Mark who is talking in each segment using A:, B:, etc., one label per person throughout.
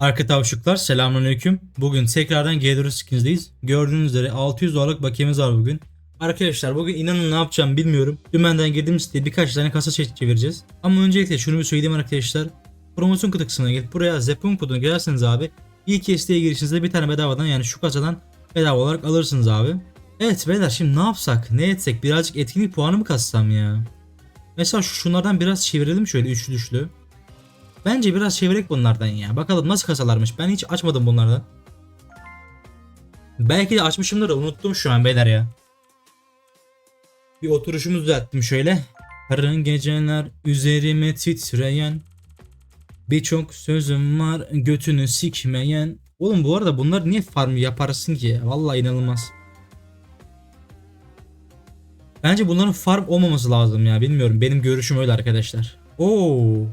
A: Arka tavşuklar selamünaleyküm. Bugün tekrardan G4 skin'deyiz. Gördüğünüz üzere 600 dolarlık bakiyemiz var bugün. Arkadaşlar bugün inanın ne yapacağım bilmiyorum. Dümenden girdiğim siteye birkaç tane kasa çe- çevireceğiz. Ama öncelikle şunu bir söyleyeyim arkadaşlar. Promosyon kutu kısmına gelip buraya Zepon kodunu girerseniz abi ilk siteye girişinizde bir tane bedavadan yani şu kasadan bedava olarak alırsınız abi. Evet beyler şimdi ne yapsak ne etsek birazcık etkinlik puanı mı kassam ya? Mesela şu şunlardan biraz çevirelim şöyle üçlü üçlü. Bence biraz çevirek bunlardan ya. Bakalım nasıl kasalarmış. Ben hiç açmadım bunlardan. Belki de açmışımdır da unuttum şu an beyler ya. Bir oturuşumu düzelttim şöyle. Karın geceler üzerime titreyen Birçok sözüm var götünü sikmeyen Oğlum bu arada bunlar niye farm yaparsın ki ya? Vallahi inanılmaz. Bence bunların farm olmaması lazım ya. Bilmiyorum. Benim görüşüm öyle arkadaşlar. Oo.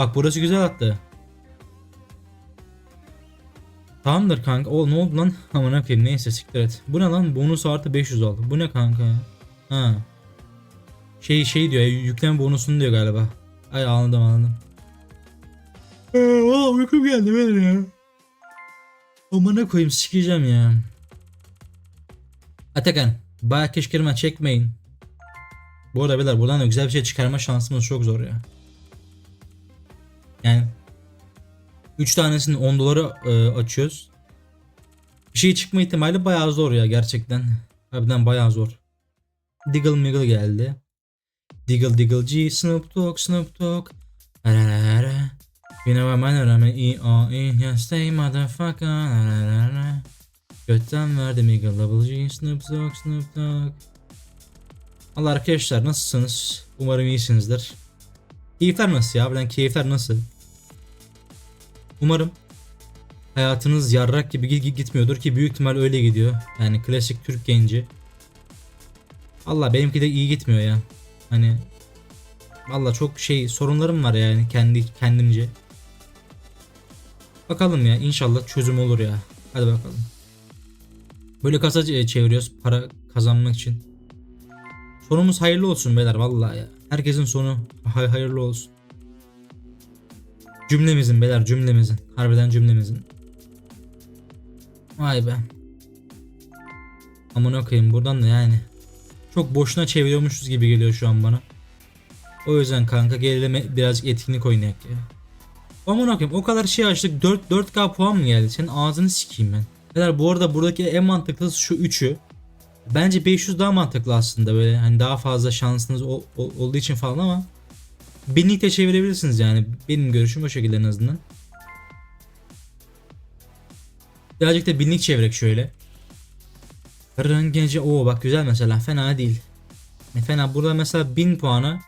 A: Bak burası güzel attı. Tamamdır kanka. O ne oldu lan? Aman koyayım neyse siktir et. Bu ne lan? Bonus artı 500 oldu. Bu ne kanka? Ha. Şey şey diyor ya, yükleme bonusunu diyor galiba. Ay anladım anladım. Eee valla uykum geldi benim ya. Amına koyayım sikeceğim ya. Atakan. Baya keşkerime çekmeyin. Bu arada beyler buradan da güzel bir şey çıkarma şansımız çok zor ya. Yani 3 tanesini 10 dolara e, açıyoruz. Bir şey çıkma ihtimali bayağı zor ya gerçekten. Harbiden bayağı zor. Diggle Miggle geldi. Diggle Diggle G Snoop Dogg Snoop Dogg Ararara. You know I'm rağmen E O E Yes motherfucker Ararara. Götten verdi Miggle Double G Snoop Dogg Snoop Dogg Allah arkadaşlar nasılsınız? Umarım iyisinizdir. Keyifler nasıl ya? Harbiden keyifler nasıl? Umarım hayatınız yarrak gibi git- gitmiyordur ki büyük ihtimal öyle gidiyor. Yani klasik Türk genci. Allah benimki de iyi gitmiyor ya. Hani Valla çok şey sorunlarım var yani kendi kendimce. Bakalım ya inşallah çözüm olur ya. Hadi bakalım. Böyle kasa ç- çeviriyoruz para kazanmak için. Sonumuz hayırlı olsun beyler vallahi ya. Herkesin sonu hay- hayırlı olsun. Cümlemizin beyler cümlemizin. Harbiden cümlemizin. Vay be. Aman okuyayım buradan da yani. Çok boşuna çeviriyormuşuz gibi geliyor şu an bana. O yüzden kanka gerileme birazcık etkinlik oynayak ya. Aman okuyayım o kadar şey açtık 4 4K puan mı geldi? Senin ağzını sikeyim ben. Beyler bu arada buradaki en mantıklısı şu üçü. Bence 500 daha mantıklı aslında böyle hani daha fazla şansınız ol- ol- olduğu için falan ama binlik de çevirebilirsiniz yani benim görüşüm o şekilde en azından. Birazcık da binlik çevirek şöyle. Yarın gece o bak güzel mesela fena değil. Ne fena burada mesela 1000 puana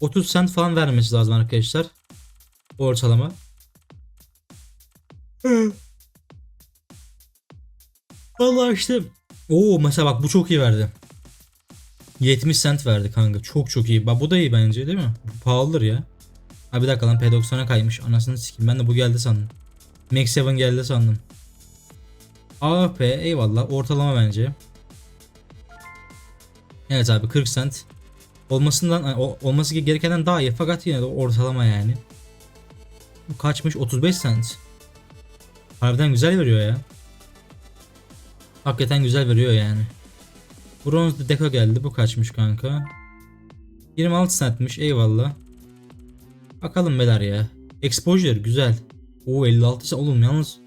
A: 30 cent falan vermesi lazım arkadaşlar. Ortalama. Vallahi işte Oo mesela bak bu çok iyi verdi. 70 cent verdi kanka. Çok çok iyi. Bak bu da iyi bence değil mi? Bu pahalıdır ya. Ha bir dakika lan P90'a kaymış. Anasını sikeyim. Ben de bu geldi sandım. Max 7 geldi sandım. AP eyvallah. Ortalama bence. Evet abi 40 cent. Olmasından olması gerekenden daha iyi fakat yine de ortalama yani. Bu kaçmış 35 cent. Harbiden güzel veriyor ya. Hakikaten güzel veriyor yani. Bronz deko geldi. Bu kaçmış kanka? 26 centmiş. Eyvallah. Bakalım beyler ya. Exposure güzel. O 56 cent. Oğlum yalnız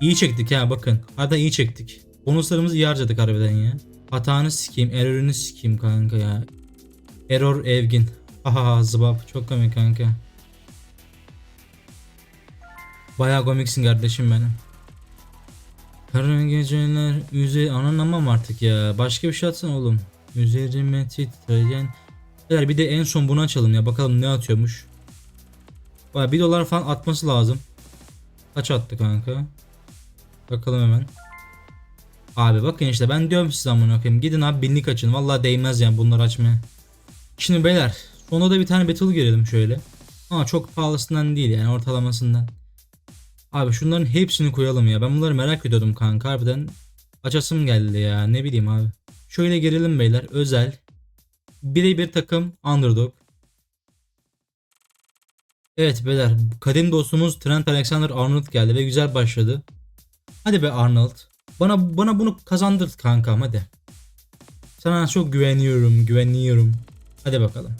A: iyi çektik ha bakın. Hadi iyi çektik. Bonuslarımızı iyi harcadık harbiden ya. Hatanı sikeyim. Error'ını sikeyim kanka ya. Error Evgin. Haha zıbap. Çok komik kanka. Bayağı komiksin kardeşim benim. Kara geceler üze anlamam artık ya. Başka bir şey atsana oğlum. Üzerime titreyen. Bir de en son bunu açalım ya. Bakalım ne atıyormuş. Baya 1 dolar falan atması lazım. Kaç attı kanka? Bakalım hemen. Abi bakın işte ben diyorum size amına koyayım. Gidin abi binlik açın. Vallahi değmez yani bunları açmaya. Şimdi beyler sonunda da bir tane battle girelim şöyle. Ama çok pahalısından değil yani ortalamasından. Abi şunların hepsini koyalım ya. Ben bunları merak ediyordum kanka. Harbiden açasım geldi ya. Ne bileyim abi. Şöyle girelim beyler. Özel. Birebir takım underdog. Evet beyler kadim dostumuz Trent Alexander-Arnold geldi ve güzel başladı. Hadi be Arnold. Bana bana bunu kazandır kankam hadi. Sana çok güveniyorum, güveniyorum. Hadi bakalım.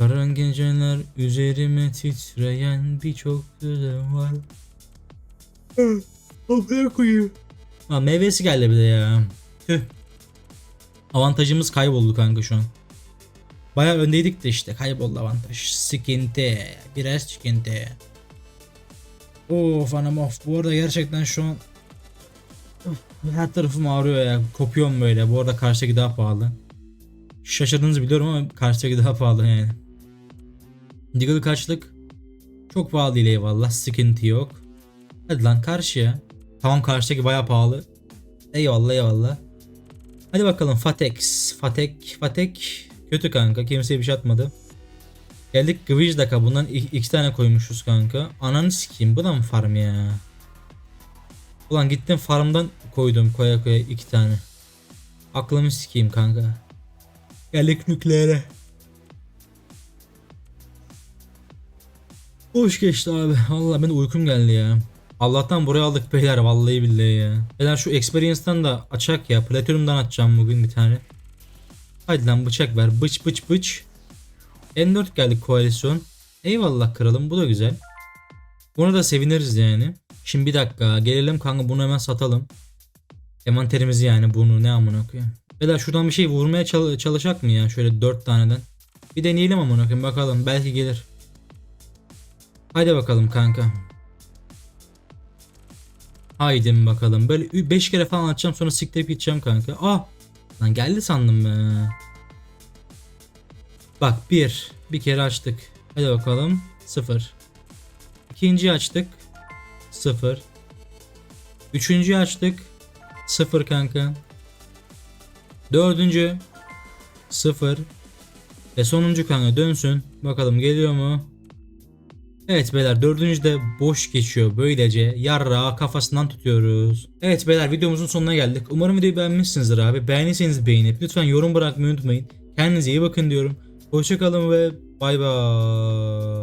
A: Karan geceler üzerime titreyen birçok gözüm var. Kafaya koyayım. Ha, meyvesi geldi bir de ya. Tüh. Avantajımız kayboldu kanka şu an. Baya öndeydik de işte kayboldu avantaj. Sıkıntı. Biraz sıkıntı. Of anam of. Bu arada gerçekten şu an Of, her tarafım ağrıyor ya. Kopuyorum böyle. Bu arada karşıdaki daha pahalı. Şaşırdığınızı biliyorum ama karşıdaki daha pahalı yani. Diggle kaçlık? Çok pahalı değil eyvallah. Sıkıntı yok. Hadi lan karşıya. Tamam karşıdaki baya pahalı. Eyvallah eyvallah. Hadi bakalım Fatex. Fatek. Fatek. Kötü kanka. Kimseye bir şey atmadı. Geldik Gvizdak'a. Bundan iki tane koymuşuz kanka. Ananı sikeyim. Bu da mı farm ya? Ulan gittim farmdan koydum koya koya iki tane. Aklımı sikeyim kanka. Geldik nükleere. Hoş geçti abi. Valla ben uykum geldi ya. Allah'tan buraya aldık beyler vallahi billahi ya. Beyler şu experience'dan da açak ya. Platinum'dan açacağım bugün bir tane. Hadi lan bıçak ver. Bıç bıç bıç. N4 geldi koalisyon. Eyvallah kralım bu da güzel. Buna da seviniriz yani. Şimdi bir dakika gelelim kanka bunu hemen satalım. Envanterimizi yani bunu ne amına koyayım. Beyler şuradan bir şey vurmaya çal- çalışacak mı ya şöyle 4 taneden. Bir deneyelim amına koyayım bakalım belki gelir. Haydi bakalım kanka. Haydi bakalım. Böyle 5 kere falan atacağım sonra siktirip gideceğim kanka. Ah! Lan geldi sandım be. Bak 1. Bir kere açtık. Hadi bakalım. 0. İkinciyi açtık. 0. Üçüncüyü açtık. 0 kanka. Dördüncü. 0. Ve sonuncu kanka dönsün. Bakalım geliyor mu? Evet beyler dördüncü de boş geçiyor böylece yarra kafasından tutuyoruz. Evet beyler videomuzun sonuna geldik. Umarım videoyu beğenmişsinizdir abi. Beğendiyseniz beğenip lütfen yorum bırakmayı unutmayın. Kendinize iyi bakın diyorum. Hoşçakalın ve bay bay.